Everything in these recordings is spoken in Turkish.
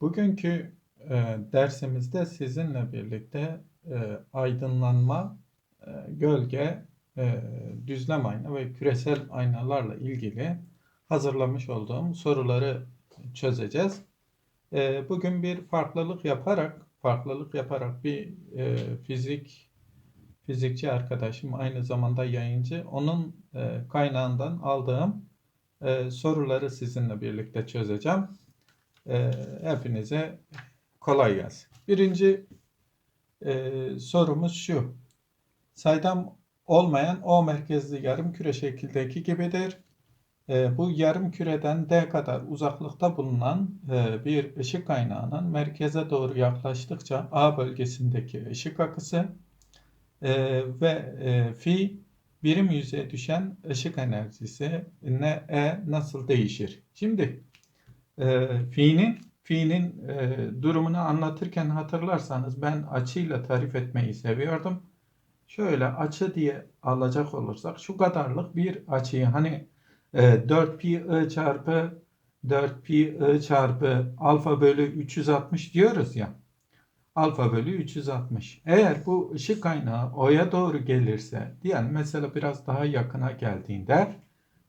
Bugünkü e, dersimizde sizinle birlikte e, aydınlanma, e, gölge, e, düzlem ayna ve küresel aynalarla ilgili hazırlamış olduğum soruları çözeceğiz. E, bugün bir farklılık yaparak, farklılık yaparak bir e, fizik fizikçi arkadaşım aynı zamanda yayıncı, onun e, kaynağından aldığım e, soruları sizinle birlikte çözeceğim. E, hepinize kolay gelsin. Birinci e, sorumuz şu. Saydam olmayan O merkezli yarım küre şekildeki gibidir. E, bu yarım küreden D kadar uzaklıkta bulunan e, bir ışık kaynağının merkeze doğru yaklaştıkça A bölgesindeki ışık akısı e, ve e, fi birim yüzeye düşen ışık enerjisi ne E nasıl değişir? Şimdi e, fi'nin fi'nin e, durumunu anlatırken hatırlarsanız ben açıyla tarif etmeyi seviyordum. Şöyle açı diye alacak olursak şu kadarlık bir açıyı hani e, 4 pi i çarpı 4 pi i çarpı alfa bölü 360 diyoruz ya. Alfa bölü 360. Eğer bu ışık kaynağı O'ya doğru gelirse, diyelim mesela biraz daha yakına geldiğinde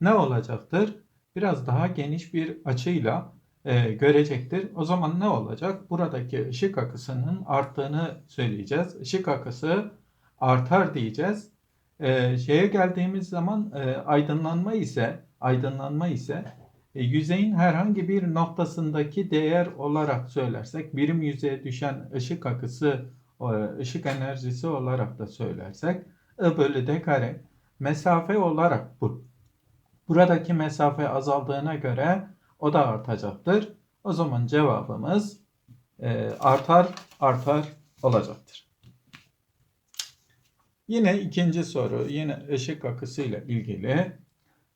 ne olacaktır? Biraz daha geniş bir açıyla e, görecektir. O zaman ne olacak? Buradaki ışık akısının arttığını söyleyeceğiz. Işık akısı artar diyeceğiz. E, şeye geldiğimiz zaman e, aydınlanma ise aydınlanma ise e, yüzeyin herhangi bir noktasındaki değer olarak söylersek birim yüzeye düşen ışık akısı e, ışık enerjisi olarak da söylersek I bölü D kare mesafe olarak bu. Buradaki mesafe azaldığına göre o da artacaktır. O zaman cevabımız e, artar artar olacaktır. Yine ikinci soru yine ışık akısı ile ilgili.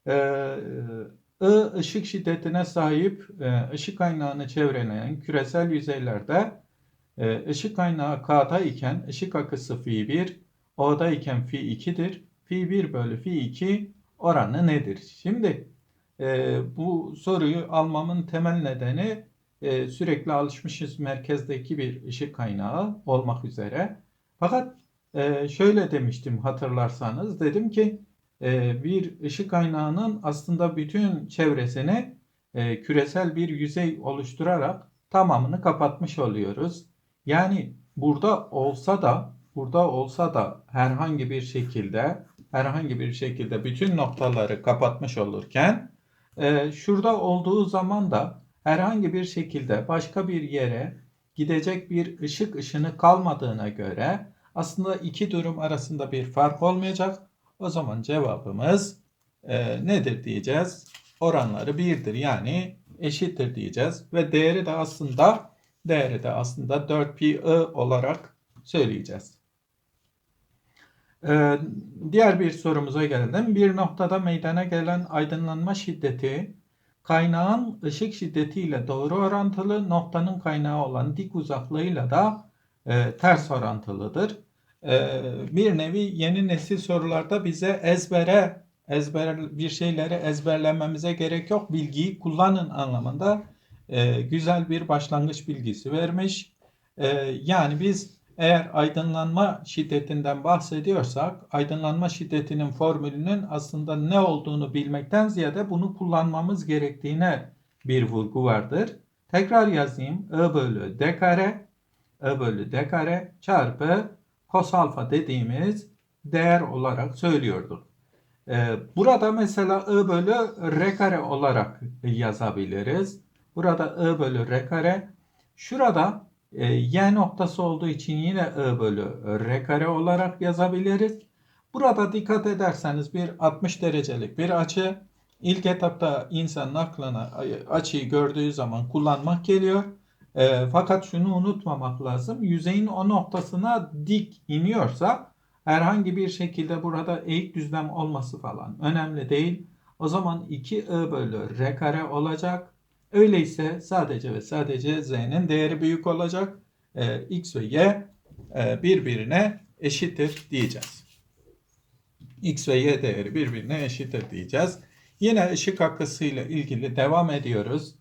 E, I ışık şiddetine sahip e, ışık kaynağını çevreleyen küresel yüzeylerde e, ışık kaynağı K'da iken ışık akısı fi 1, O'da iken fi 2'dir. Fi 1 bölü fi 2 oranı nedir? Şimdi e, bu soruyu almamın temel nedeni e, sürekli alışmışız merkezdeki bir ışık kaynağı olmak üzere. Fakat e, şöyle demiştim hatırlarsanız dedim ki e, bir ışık kaynağının aslında bütün çevresini e, küresel bir yüzey oluşturarak tamamını kapatmış oluyoruz. Yani burada olsa da burada olsa da herhangi bir şekilde herhangi bir şekilde bütün noktaları kapatmış olurken e, şurada olduğu zaman da herhangi bir şekilde başka bir yere gidecek bir ışık ışını kalmadığına göre aslında iki durum arasında bir fark olmayacak. O zaman cevabımız e, nedir diyeceğiz? Oranları birdir yani eşittir diyeceğiz ve değeri de aslında değeri de aslında 4 pi i olarak söyleyeceğiz. Ee, diğer bir sorumuza gelelim. Bir noktada meydana gelen aydınlanma şiddeti kaynağın ışık şiddetiyle doğru orantılı, noktanın kaynağı olan dik uzaklığıyla da e, ters orantılıdır. E, bir nevi yeni nesil sorularda bize ezbere ezber bir şeyleri ezberlememize gerek yok. Bilgiyi kullanın anlamında e, güzel bir başlangıç bilgisi vermiş. E, yani biz eğer aydınlanma şiddetinden bahsediyorsak, aydınlanma şiddetinin formülünün aslında ne olduğunu bilmekten ziyade bunu kullanmamız gerektiğine bir vurgu vardır. Tekrar yazayım. I bölü D kare, I bölü D kare çarpı kos alfa dediğimiz değer olarak söylüyorduk. Ee, burada mesela I bölü R kare olarak yazabiliriz. Burada I bölü R kare. Şurada e, y noktası olduğu için yine I bölü R kare olarak yazabiliriz. Burada dikkat ederseniz bir 60 derecelik bir açı. İlk etapta insanın aklına açıyı gördüğü zaman kullanmak geliyor. E, fakat şunu unutmamak lazım. Yüzeyin o noktasına dik iniyorsa herhangi bir şekilde burada eğik düzlem olması falan önemli değil. O zaman 2i bölü r kare olacak. Öyleyse sadece ve sadece z'nin değeri büyük olacak. E, x ve y e, birbirine eşittir diyeceğiz. x ve y değeri birbirine eşittir diyeceğiz. Yine ışık akısı ile ilgili devam ediyoruz.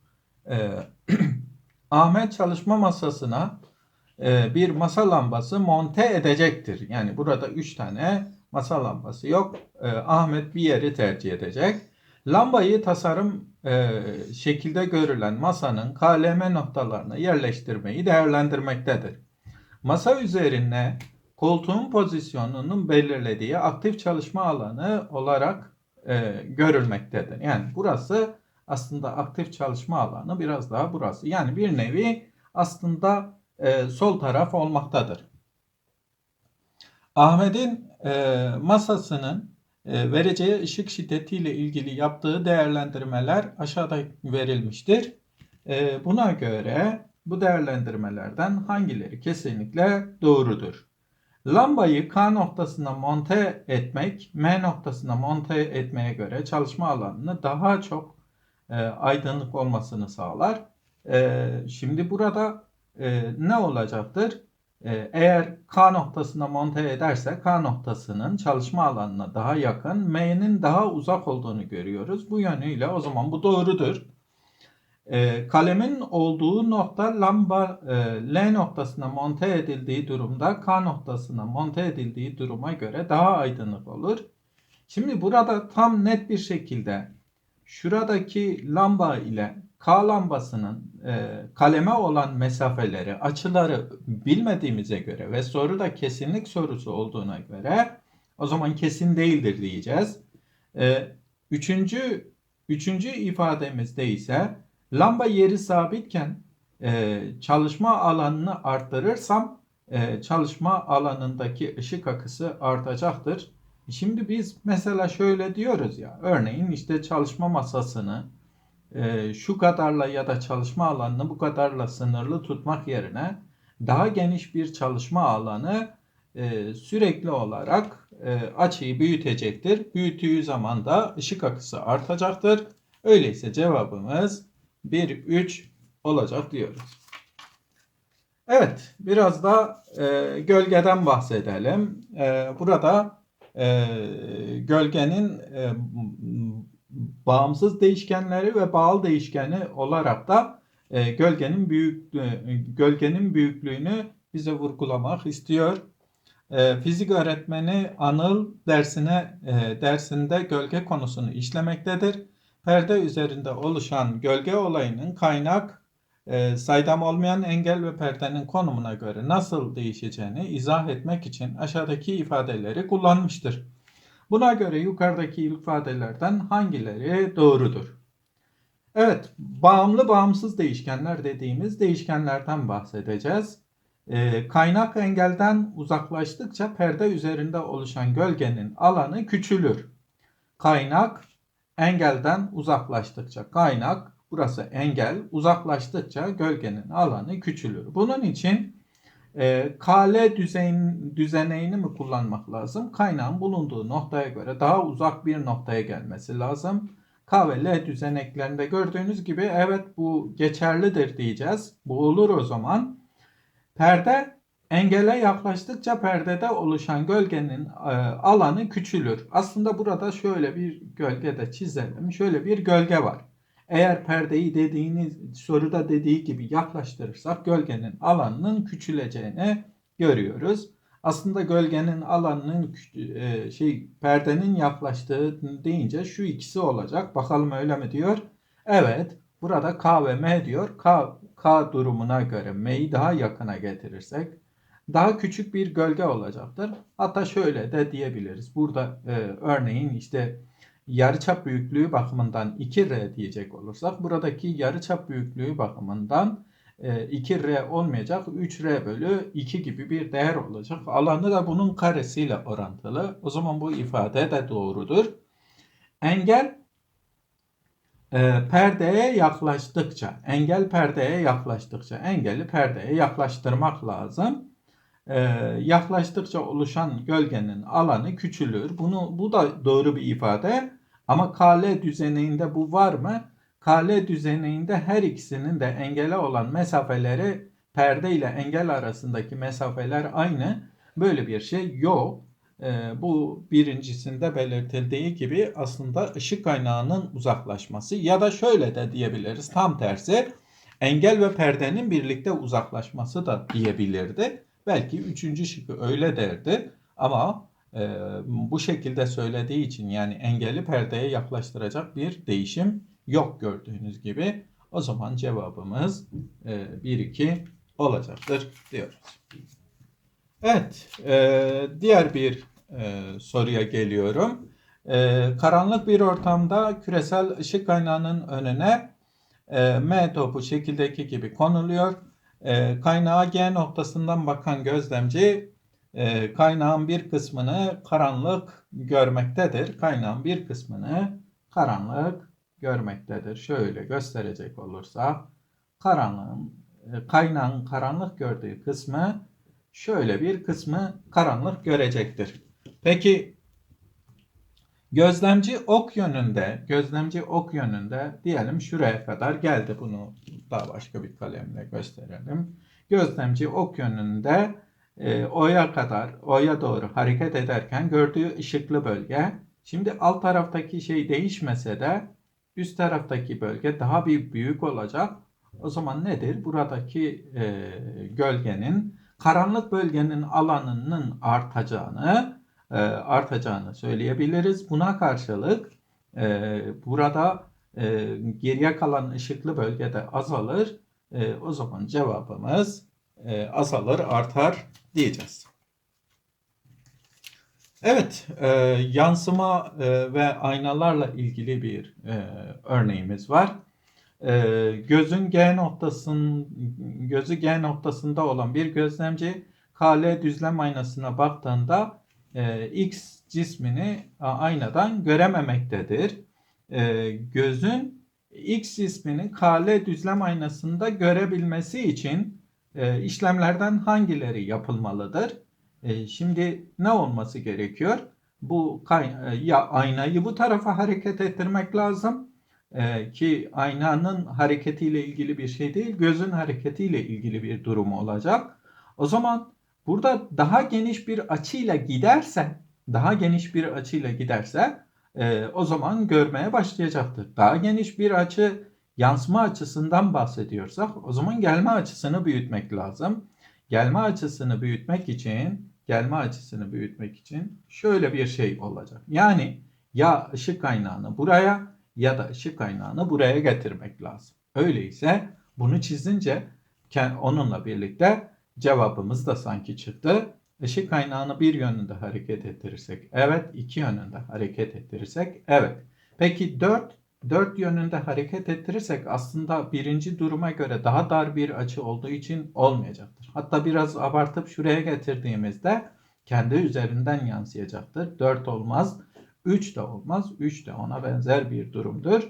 E, Ahmet çalışma masasına e, bir masa lambası monte edecektir. Yani burada 3 tane masa lambası yok. E, Ahmet bir yeri tercih edecek. Lambayı tasarım e, şekilde görülen masanın KLM noktalarına yerleştirmeyi değerlendirmektedir. Masa üzerine koltuğun pozisyonunun belirlediği aktif çalışma alanı olarak e, görülmektedir. Yani burası aslında aktif çalışma alanı biraz daha burası. Yani bir nevi aslında e, sol taraf olmaktadır. Ahmet'in e, masasının vereceği ışık şiddetiyle ilgili yaptığı değerlendirmeler aşağıda verilmiştir. E, buna göre bu değerlendirmelerden hangileri kesinlikle doğrudur? Lambayı K noktasına monte etmek, M noktasına monte etmeye göre çalışma alanını daha çok e, aydınlık olmasını sağlar. E, şimdi burada e, ne olacaktır? E, eğer K noktasına monte ederse K noktasının çalışma alanına daha yakın, M'nin daha uzak olduğunu görüyoruz. Bu yönüyle o zaman bu doğrudur. E, kalemin olduğu nokta lamba e, L noktasına monte edildiği durumda K noktasına monte edildiği duruma göre daha aydınlık olur. Şimdi burada tam net bir şekilde şuradaki lamba ile K lambasının e, kaleme olan mesafeleri, açıları bilmediğimize göre ve soru da kesinlik sorusu olduğuna göre o zaman kesin değildir diyeceğiz. E, üçüncü, üçüncü ifademizde ise lamba yeri sabitken e, çalışma alanını arttırırsam e, çalışma alanındaki ışık akısı artacaktır. Şimdi biz mesela şöyle diyoruz ya, örneğin işte çalışma masasını e, şu kadarla ya da çalışma alanını bu kadarla sınırlı tutmak yerine daha geniş bir çalışma alanı e, sürekli olarak e, açıyı büyütecektir. Büyüttüğü zaman da ışık akısı artacaktır. Öyleyse cevabımız 1, 3 olacak diyoruz. Evet, biraz da e, gölgeden bahsedelim. E, burada e, gölgenin e, bağımsız değişkenleri ve bağlı değişkeni olarak da e, gölgenin büyüklüğü, gölgenin büyüklüğünü bize vurgulamak istiyor. E, fizik öğretmeni Anıl dersine e, dersinde gölge konusunu işlemektedir. Perde üzerinde oluşan gölge olayının kaynak, e, saydam olmayan engel ve perdenin konumuna göre nasıl değişeceğini izah etmek için aşağıdaki ifadeleri kullanmıştır. Buna göre yukarıdaki ifadelerden hangileri doğrudur? Evet, bağımlı bağımsız değişkenler dediğimiz değişkenlerden bahsedeceğiz. Ee, kaynak engelden uzaklaştıkça perde üzerinde oluşan gölgenin alanı küçülür. Kaynak engelden uzaklaştıkça kaynak burası engel uzaklaştıkça gölgenin alanı küçülür. Bunun için e, KL düzeyin, düzeneğini mi kullanmak lazım? Kaynağın bulunduğu noktaya göre daha uzak bir noktaya gelmesi lazım. K ve L düzeneklerinde gördüğünüz gibi evet bu geçerlidir diyeceğiz. Bu olur o zaman. Perde engele yaklaştıkça perdede oluşan gölgenin e, alanı küçülür. Aslında burada şöyle bir gölge de çizelim. Şöyle bir gölge var. Eğer perdeyi dediğiniz soruda dediği gibi yaklaştırırsak gölgenin alanının küçüleceğini görüyoruz. Aslında gölgenin alanının e, şey perdenin yaklaştığı deyince şu ikisi olacak. Bakalım öyle mi diyor? Evet. Burada K ve M diyor. K, K durumuna göre M'yi daha yakına getirirsek daha küçük bir gölge olacaktır. Hatta şöyle de diyebiliriz. Burada e, örneğin işte yarıçap büyüklüğü bakımından 2R diyecek olursak buradaki yarıçap büyüklüğü bakımından 2R e, olmayacak 3R bölü 2 gibi bir değer olacak. Alanı da bunun karesiyle orantılı. O zaman bu ifade de doğrudur. Engel e, perdeye yaklaştıkça, engel perdeye yaklaştıkça engeli perdeye yaklaştırmak lazım. E, yaklaştıkça oluşan gölgenin alanı küçülür. Bunu bu da doğru bir ifade. Ama KL düzeninde bu var mı? KL düzeninde her ikisinin de engele olan mesafeleri perde ile engel arasındaki mesafeler aynı. Böyle bir şey yok. Ee, bu birincisinde belirtildiği gibi aslında ışık kaynağının uzaklaşması ya da şöyle de diyebiliriz tam tersi. engel ve perdenin birlikte uzaklaşması da diyebilirdi. Belki üçüncü şıkkı öyle derdi ama e, bu şekilde söylediği için yani engelli perdeye yaklaştıracak bir değişim yok gördüğünüz gibi. O zaman cevabımız e, 1-2 olacaktır diyoruz. Evet, e, diğer bir e, soruya geliyorum. E, karanlık bir ortamda küresel ışık kaynağının önüne e, M topu şekildeki gibi konuluyor. E, kaynağa G noktasından bakan gözlemci e, kaynağın bir kısmını karanlık görmektedir. Kaynağın bir kısmını karanlık görmektedir. Şöyle gösterecek olursa karanlığın e, kaynağın karanlık gördüğü kısmı şöyle bir kısmı karanlık görecektir. Peki gözlemci ok yönünde, gözlemci ok yönünde diyelim şuraya kadar geldi. Bunu daha başka bir kalemle gösterelim. Gözlemci ok yönünde e, O'ya kadar, O'ya doğru hareket ederken gördüğü ışıklı bölge. Şimdi alt taraftaki şey değişmese de üst taraftaki bölge daha bir büyük olacak. O zaman nedir? Buradaki e, gölgenin karanlık bölgenin alanının artacağını e, artacağını söyleyebiliriz. Buna karşılık e, burada e, geriye kalan ışıklı bölgede azalır. E, o zaman cevabımız e, azalır, artar diyeceğiz. Evet, e, yansıma e, ve aynalarla ilgili bir e, örneğimiz var. E, gözün G noktasının gözü G noktasında olan bir gözlemci KL düzlem aynasına baktığında e, X cismini aynadan görememektedir. E, gözün X cismini KL düzlem aynasında görebilmesi için e, işlemlerden hangileri yapılmalıdır? E, şimdi ne olması gerekiyor? Bu e, ya aynayı bu tarafa hareket ettirmek lazım e, ki aynanın hareketiyle ilgili bir şey değil, gözün hareketiyle ilgili bir durum olacak. O zaman burada daha geniş bir açıyla giderse, daha geniş bir açıyla giderse e, o zaman görmeye başlayacaktır. Daha geniş bir açı yansıma açısından bahsediyorsak o zaman gelme açısını büyütmek lazım. Gelme açısını büyütmek için gelme açısını büyütmek için şöyle bir şey olacak. Yani ya ışık kaynağını buraya ya da ışık kaynağını buraya getirmek lazım. Öyleyse bunu çizince onunla birlikte cevabımız da sanki çıktı. Işık kaynağını bir yönünde hareket ettirirsek evet, iki yönünde hareket ettirirsek evet. Peki dört, dört yönünde hareket ettirirsek aslında birinci duruma göre daha dar bir açı olduğu için olmayacaktır. Hatta biraz abartıp şuraya getirdiğimizde kendi üzerinden yansıyacaktır. Dört olmaz. 3 de olmaz. 3 de ona benzer bir durumdur.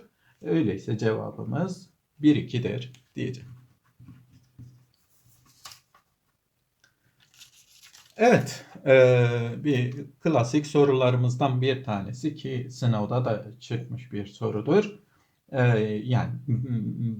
Öyleyse cevabımız 1-2'dir diyeceğim. Evet, e, bir klasik sorularımızdan bir tanesi ki sınavda da çıkmış bir sorudur. E, yani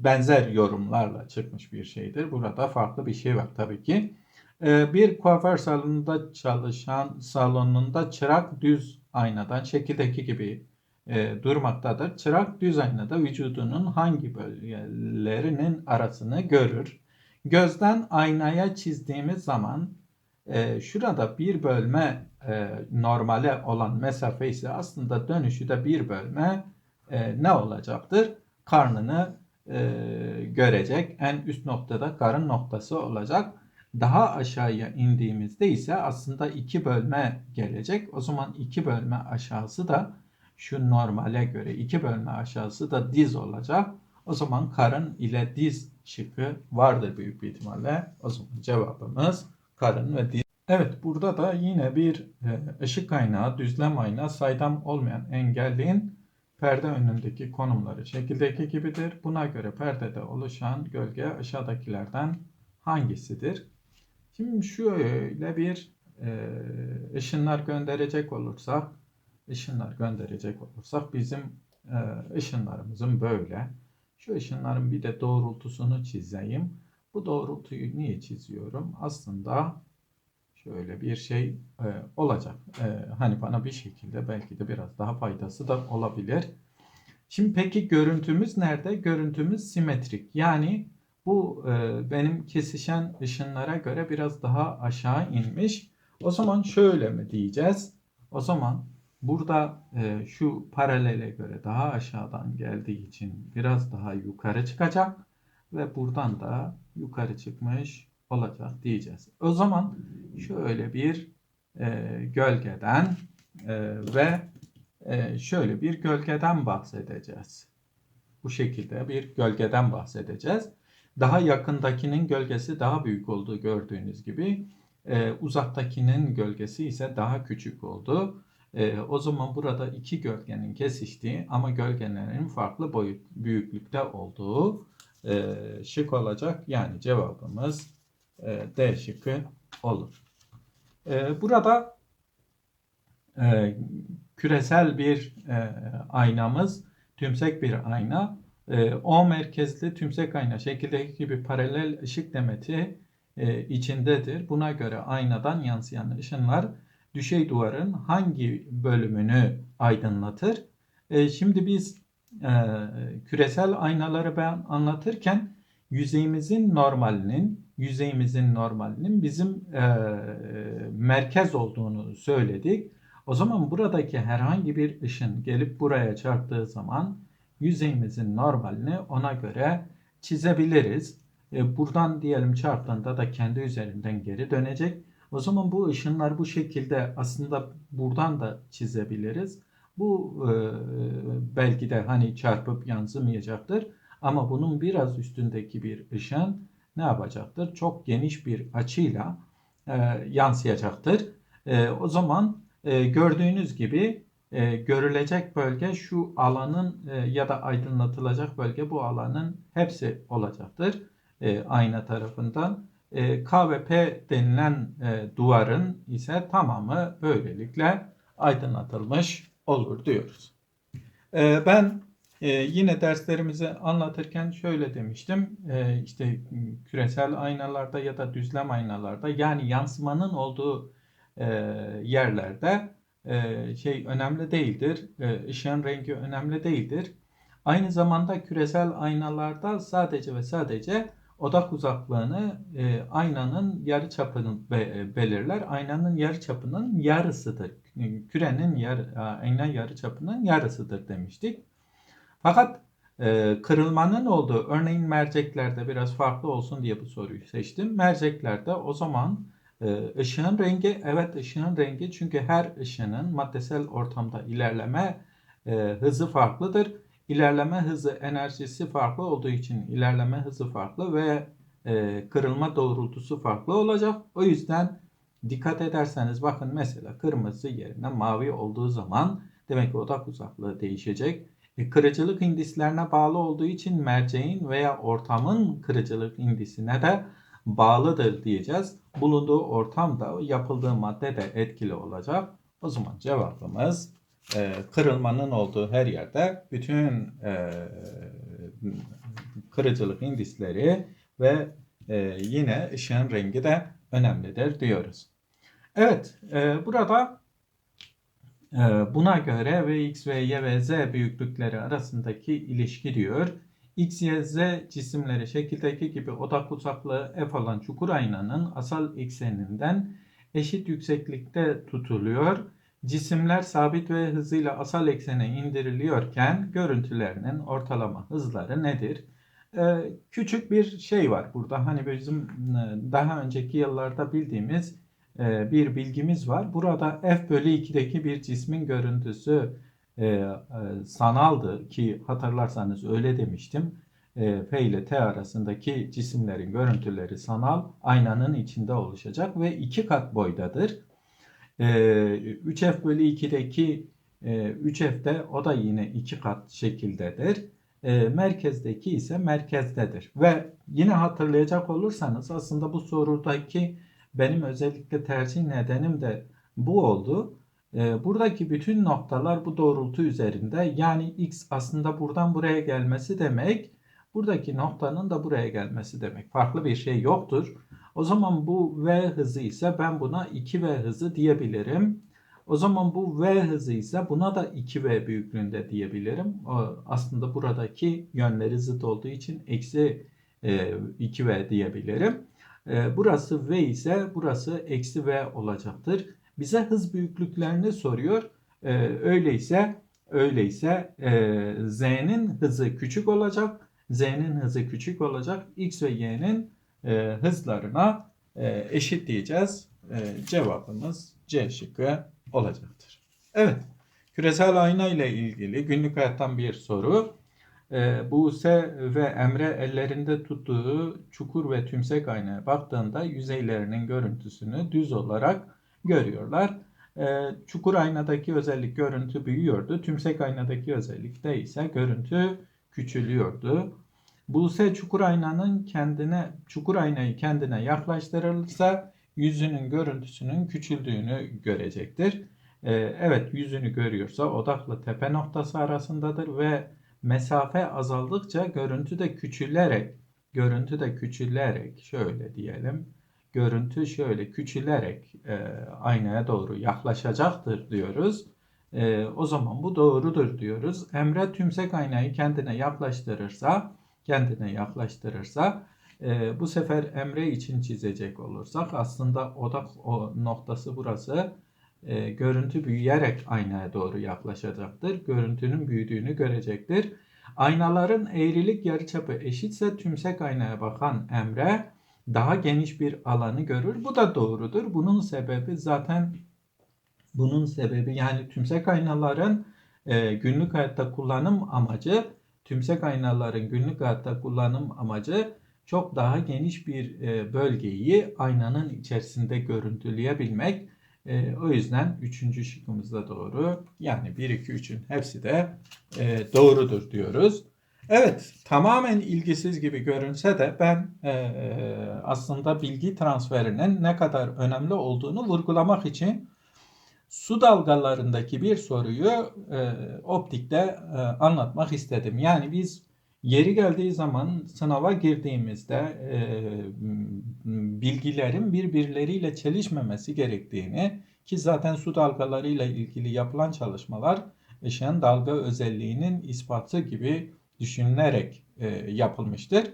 benzer yorumlarla çıkmış bir şeydir. Burada farklı bir şey var tabii ki. E, bir kuaför salonunda çalışan salonunda çırak düz aynadan şekildeki gibi e, durmaktadır. Çırak düz aynada vücudunun hangi bölgelerinin arasını görür. Gözden aynaya çizdiğimiz zaman e, şurada bir bölme e, normale olan mesafe ise aslında dönüşü de bir bölme e, ne olacaktır? Karnını e, görecek. En üst noktada karın noktası olacak. Daha aşağıya indiğimizde ise aslında iki bölme gelecek. O zaman iki bölme aşağısı da şu normale göre iki bölme aşağısı da diz olacak. O zaman karın ile diz şıkkı vardır büyük bir ihtimalle. O zaman cevabımız karın ve diz. Evet burada da yine bir e, ışık kaynağı, düzlem ayna, saydam olmayan engelliğin perde önündeki konumları şekildeki gibidir. Buna göre perdede oluşan gölge aşağıdakilerden hangisidir? Şimdi şöyle bir e, ışınlar gönderecek olursak, ışınlar gönderecek olursak bizim e, ışınlarımızın böyle. Şu ışınların bir de doğrultusunu çizeyim. Bu doğrultuyu niye çiziyorum? Aslında şöyle bir şey e, olacak. E, hani bana bir şekilde belki de biraz daha faydası da olabilir. Şimdi peki görüntümüz nerede? Görüntümüz simetrik. Yani bu e, benim kesişen ışınlara göre biraz daha aşağı inmiş. O zaman şöyle mi diyeceğiz? O zaman burada e, şu paralele göre daha aşağıdan geldiği için biraz daha yukarı çıkacak ve buradan da yukarı çıkmış olacak diyeceğiz. O zaman şöyle bir e, gölgeden e, ve e, şöyle bir gölgeden bahsedeceğiz. Bu şekilde bir gölgeden bahsedeceğiz. Daha yakındakinin gölgesi daha büyük olduğu gördüğünüz gibi e, uzaktakinin gölgesi ise daha küçük oldu. E, o zaman burada iki gölgenin kesiştiği ama gölgelerin farklı boyut büyüklükte olduğu e, şık olacak. Yani cevabımız e, D şıkkı olur. E, burada e, küresel bir e, aynamız, tümsek bir ayna. E, o merkezli tümsek ayna şekildeki gibi paralel ışık demeti e, içindedir. Buna göre aynadan yansıyan ışınlar düşey duvarın hangi bölümünü aydınlatır? E, şimdi biz e, küresel aynaları ben anlatırken yüzeyimizin normalinin yüzeyimizin normalinin bizim e, merkez olduğunu söyledik. O zaman buradaki herhangi bir ışın gelip buraya çarptığı zaman yüzeyimizin normalini ona göre çizebiliriz. E, buradan diyelim çarptığında da kendi üzerinden geri dönecek. O zaman bu ışınlar bu şekilde aslında buradan da çizebiliriz. Bu e, belki de hani çarpıp yansımayacaktır. Ama bunun biraz üstündeki bir ışın ne yapacaktır? Çok geniş bir açıyla e, yansıyacaktır. E, o zaman e, gördüğünüz gibi e, görülecek bölge şu alanın e, ya da aydınlatılacak bölge bu alanın hepsi olacaktır e, ayna tarafından. E, K ve P denilen e, duvarın ise tamamı böylelikle aydınlatılmış olur diyoruz. E, ben e, yine derslerimizi anlatırken şöyle demiştim. E, işte küresel aynalarda ya da düzlem aynalarda yani yansımanın olduğu e, yerlerde e, şey önemli değildir. Işığın rengi önemli değildir. Aynı zamanda küresel aynalarda sadece ve sadece odak uzaklığını e, aynanın yarı çapını be, belirler. Aynanın yarı çapının yarısıdır. Kürenin yarı, ayna yarı çapının yarısıdır demiştik. Fakat e, kırılmanın olduğu örneğin merceklerde biraz farklı olsun diye bu soruyu seçtim. Merceklerde o zaman e, ışığın rengi evet ışığın rengi çünkü her ışının maddesel ortamda ilerleme e, hızı farklıdır. İlerleme hızı enerjisi farklı olduğu için ilerleme hızı farklı ve e, kırılma doğrultusu farklı olacak. O yüzden dikkat ederseniz bakın mesela kırmızı yerine mavi olduğu zaman demek ki odak uzaklığı değişecek. E, kırıcılık indislerine bağlı olduğu için merceğin veya ortamın kırıcılık indisine de bağlıdır diyeceğiz. Bulunduğu ortamda yapıldığı madde de etkili olacak. O zaman cevabımız e, kırılmanın olduğu her yerde bütün e, kırıcılık indisleri ve e, yine ışığın rengi de önemlidir diyoruz. Evet, e, burada e, buna göre Vx ve Y ve Z büyüklükleri arasındaki ilişki diyor. X, Y, Z cisimleri şekildeki gibi odak uzaklığı F olan çukur aynanın asal ekseninden eşit yükseklikte tutuluyor. Cisimler sabit ve hızıyla asal eksene indiriliyorken görüntülerinin ortalama hızları nedir? Ee, küçük bir şey var burada. Hani bizim e, daha önceki yıllarda bildiğimiz e, bir bilgimiz var. Burada F bölü 2'deki bir cismin görüntüsü e, e, sanaldı ki hatırlarsanız öyle demiştim. E, F ile T arasındaki cisimlerin görüntüleri sanal aynanın içinde oluşacak ve iki kat boydadır. E, 3F bölü 2'deki e, 3F'de o da yine iki kat şekildedir. E, merkezdeki ise merkezdedir. Ve yine hatırlayacak olursanız aslında bu sorudaki benim özellikle tercih nedenim de bu oldu. E, buradaki bütün noktalar bu doğrultu üzerinde. Yani x aslında buradan buraya gelmesi demek. Buradaki noktanın da buraya gelmesi demek. Farklı bir şey yoktur. O zaman bu v hızı ise ben buna 2v hızı diyebilirim. O zaman bu v hızı ise buna da 2v büyüklüğünde diyebilirim. Aslında buradaki yönleri zıt olduğu için eksi e, 2V diyebilirim. E, burası V ise burası eksi V olacaktır. Bize hız büyüklüklerini soruyor. E, öyleyse öyleyse e, Z'nin hızı küçük olacak. Z'nin hızı küçük olacak. X ve Y'nin e, hızlarına e, eşitleyeceğiz. E, cevabımız C şıkkı olacaktır. Evet. Küresel ayna ile ilgili günlük hayattan bir soru. E, Buse ve Emre ellerinde tuttuğu çukur ve tümsek aynaya baktığında yüzeylerinin görüntüsünü düz olarak görüyorlar. E, çukur aynadaki özellik görüntü büyüyordu. Tümsek aynadaki özellikte ise görüntü küçülüyordu. Buse çukur aynanın kendine çukur aynayı kendine yaklaştırılırsa yüzünün görüntüsünün küçüldüğünü görecektir. Ee, evet yüzünü görüyorsa odakla tepe noktası arasındadır ve mesafe azaldıkça görüntü de küçülerek görüntü de küçülerek şöyle diyelim görüntü şöyle küçülerek e, aynaya doğru yaklaşacaktır diyoruz. E, o zaman bu doğrudur diyoruz. Emre tümsek aynayı kendine yaklaştırırsa kendine yaklaştırırsa e, bu sefer Emre için çizecek olursak aslında odak o noktası burası. E, görüntü büyüyerek aynaya doğru yaklaşacaktır. Görüntünün büyüdüğünü görecektir. Aynaların eğrilik yarıçapı eşitse tümsek aynaya bakan Emre daha geniş bir alanı görür. Bu da doğrudur. Bunun sebebi zaten bunun sebebi yani tümsek aynaların e, günlük hayatta kullanım amacı tümsek aynaların günlük hayatta kullanım amacı çok daha geniş bir e, bölgeyi aynanın içerisinde görüntüleyebilmek. E, o yüzden üçüncü şıkkımız da doğru. Yani 1, 2, 3'ün hepsi de e, doğrudur diyoruz. Evet, tamamen ilgisiz gibi görünse de ben aslında bilgi transferinin ne kadar önemli olduğunu vurgulamak için su dalgalarındaki bir soruyu e, optikte e, anlatmak istedim. Yani biz yeri geldiği zaman sınava girdiğimizde e, bilgilerin birbirleriyle çelişmemesi gerektiğini ki zaten su dalgalarıyla ilgili yapılan çalışmalar ışığın dalga özelliğinin ispatı gibi düşünülerek e, yapılmıştır.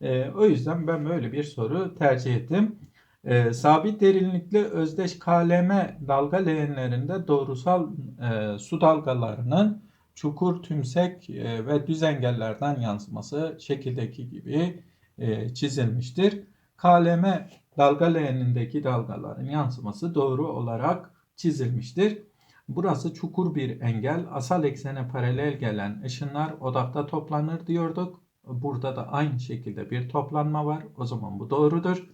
E, o yüzden ben böyle bir soru tercih ettim. E, sabit derinlikli özdeş KLM dalga leğenlerinde doğrusal e, su dalgalarının çukur, tümsek e, ve düz engellerden yansıması şekildeki gibi e, çizilmiştir. KLM dalga leğenindeki dalgaların yansıması doğru olarak çizilmiştir. Burası çukur bir engel. Asal eksene paralel gelen ışınlar odakta toplanır diyorduk. Burada da aynı şekilde bir toplanma var. O zaman bu doğrudur.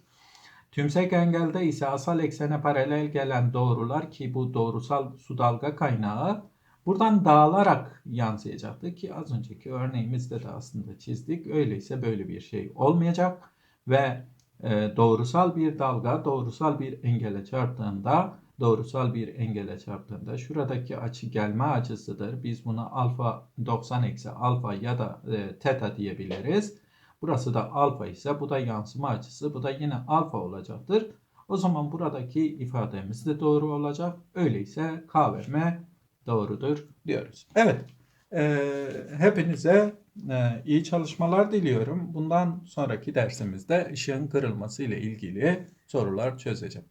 Tümsek engelde ise asal eksene paralel gelen doğrular ki bu doğrusal su dalga kaynağı buradan dağılarak yansıyacaktı ki az önceki örneğimizde de aslında çizdik. Öyleyse böyle bir şey olmayacak ve e, doğrusal bir dalga doğrusal bir engele çarptığında doğrusal bir engele çarptığında şuradaki açı gelme açısıdır. Biz buna alfa 90 eksi alfa ya da e, teta diyebiliriz. Burası da alfa ise bu da yansıma açısı. Bu da yine alfa olacaktır. O zaman buradaki ifademiz de doğru olacak. Öyleyse K ve M doğrudur diyoruz. Evet. E, hepinize e, iyi çalışmalar diliyorum. Bundan sonraki dersimizde ışığın kırılması ile ilgili sorular çözeceğim.